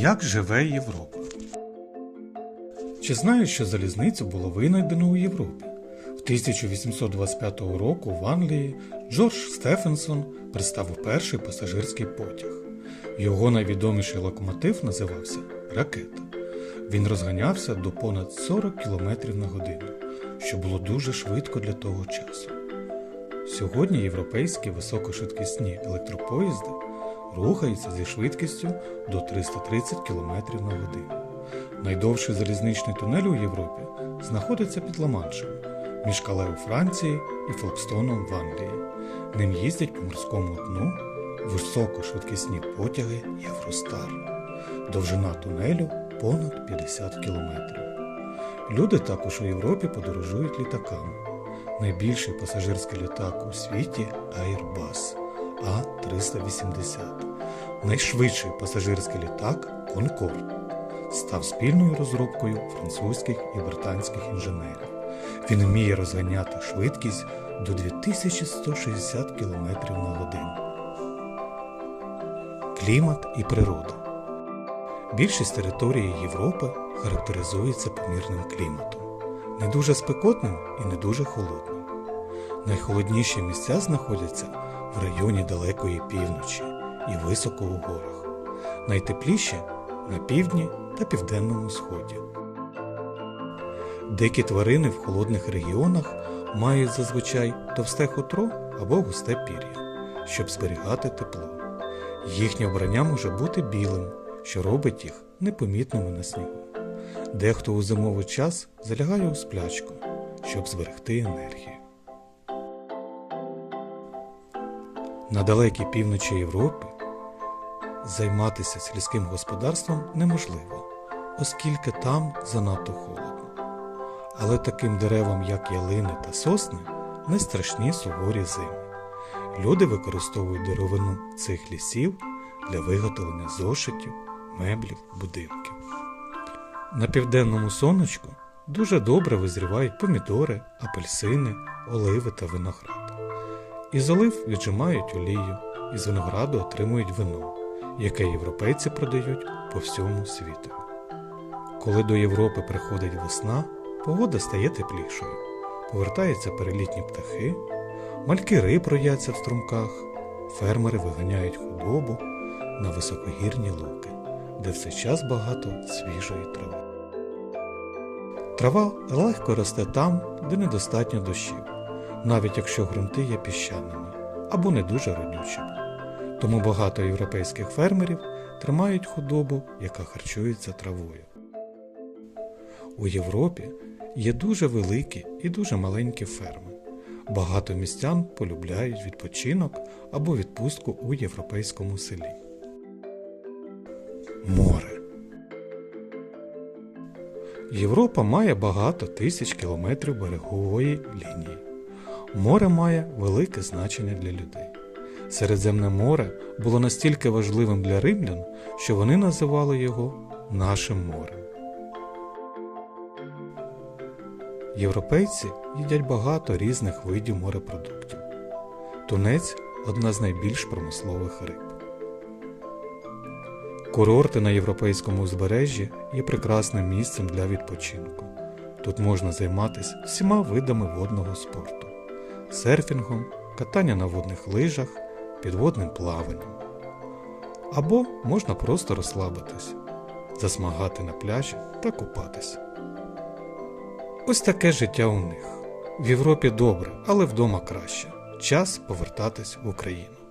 Як живе Європа? Чи знаєш, що залізницю було винайдено у Європі? В 1825 року в Англії Джордж Стефенсон представив перший пасажирський потяг. Його найвідоміший локомотив називався Ракета. Він розганявся до понад 40 км на годину, що було дуже швидко для того часу. Сьогодні європейські високошвидкісні електропоїзди рухаються зі швидкістю до 330 км на годину. Найдовший залізничний тунель у Європі знаходиться під Ла-Маншем, між Кале у Франції і Фолкстоном в Англії. Ним їздять по морському дну високошвидкісні потяги Євростар. Довжина тунелю понад 50 кілометрів. Люди також у Європі подорожують літаками. Найбільший пасажирський літак у світі Airbus А380. Найшвидший пасажирський літак Concorde став спільною розробкою французьких і британських інженерів. Він вміє розганяти швидкість до 2160 км на годину. Клімат і природа. Більшість території Європи характеризується помірним кліматом, не дуже спекотним і не дуже холодним. Найхолодніші місця знаходяться в районі далекої півночі і високо у горах, найтепліші на півдні та південному сході. Дикі тварини в холодних регіонах мають зазвичай товсте хутро або густе пір'я, щоб зберігати тепло. Їхнє обрання може бути білим, що робить їх непомітними на снігу. Дехто у зимовий час залягає у сплячку, щоб зберегти енергію. На далекій півночі Європи займатися сільським господарством неможливо, оскільки там занадто холодно. Але таким деревам, як ялини та сосни, не страшні суворі зими. Люди використовують деревину цих лісів для виготовлення зошитів, меблів, будинків. На південному сонечку дуже добре визрівають помідори, апельсини, оливи та виноград. Із олив віджимають олію, із винограду отримують вино, яке європейці продають по всьому світу. Коли до Європи приходить весна, погода стає теплішою, повертаються перелітні птахи, мальки риб рояться в струмках, фермери виганяють худобу на високогірні луки, де все час багато свіжої трави. Трава легко росте там, де недостатньо дощів, навіть якщо ґрунти є піщаними або не дуже родючими. Тому багато європейських фермерів тримають худобу, яка харчується травою. У Європі є дуже великі і дуже маленькі ферми. Багато містян полюбляють відпочинок або відпустку у європейському селі. Море. Європа має багато тисяч кілометрів берегової лінії. Море має велике значення для людей. Середземне море було настільки важливим для римлян, що вони називали його нашим морем. Європейці їдять багато різних видів морепродуктів. Тунець одна з найбільш промислових риб. Курорти на європейському узбережжі є прекрасним місцем для відпочинку. Тут можна займатися всіма видами водного спорту: серфінгом, катання на водних лижах, підводним плаванням. Або можна просто розслабитись, засмагати на пляжі та купатись. Ось таке життя у них. В Європі добре, але вдома краще. Час повертатись в Україну.